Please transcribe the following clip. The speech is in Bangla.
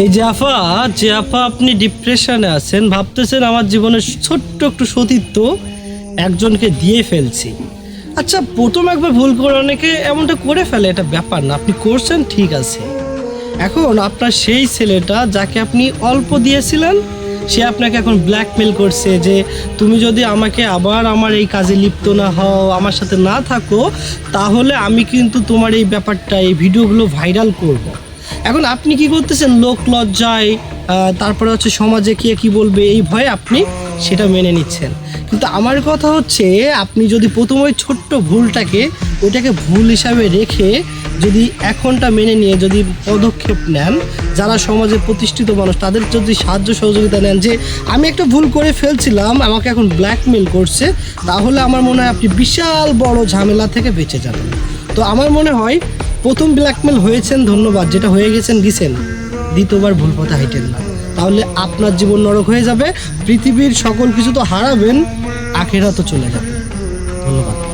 এই যে আফা যে আফা আপনি ডিপ্রেশনে আছেন, ভাবতেছেন আমার জীবনের ছোট্ট একটু সতীত্ব একজনকে দিয়ে ফেলছি। আচ্ছা প্রথম একবার ভুল করে অনেকে এমনটা করে ফেলে, এটা ব্যাপার না। আপনি করছেন, ঠিক আছে। এখন আপনার সেই ছেলেটা যাকে আপনি অল্প দিয়েছিলেন, সে আপনাকে এখন ব্ল্যাকমেল করছে যে, তুমি যদি আমাকে আবার আমার এই কাজে লিপ্ত না হও, আমার সাথে না থাকো, তাহলে আমি কিন্তু তোমার এই ব্যাপারটা, এই ভিডিওগুলো ভাইরাল করব। এখন আপনি কি করতেছেন? লোক লজ্জায় তারপরে হচ্ছে সমাজে কে কি বলবে, এই ভয়ে আপনি সেটা মেনে নিচ্ছেন। কিন্তু আমার কথা হচ্ছে, আপনি যদি প্রথম ওই ছোট্ট ভুলটাকে, ওইটাকে ভুল হিসাবে রেখে যদি এখনটা মেনে নিয়ে যদি পদক্ষেপ নেন, যারা সমাজে প্রতিষ্ঠিত মানুষ, তাদের যদি সাহায্য সহযোগিতা নেন যে, আমি একটা ভুল করে ফেলছিলাম, আমাকে এখন ব্ল্যাকমেল করছে, তাহলে আমার মনে হয় আপনি বিশাল বড় ঝামেলা থেকে বেঁচে যাবেন। তো আমার মনে হয় প্রথম ব্ল্যাকমেল হয়েছেন, ধন্যবাদ। যেটা হয়ে গেছেন, দিছেন। দ্বিতীয়বার ভুল পথে হাইটেন না। তাহলে আপনার জীবন নরক হয়ে যাবে, পৃথিবীর সকল কিছু তো হারাবেন আখেরা তো চলে যাবে। ধন্যবাদ।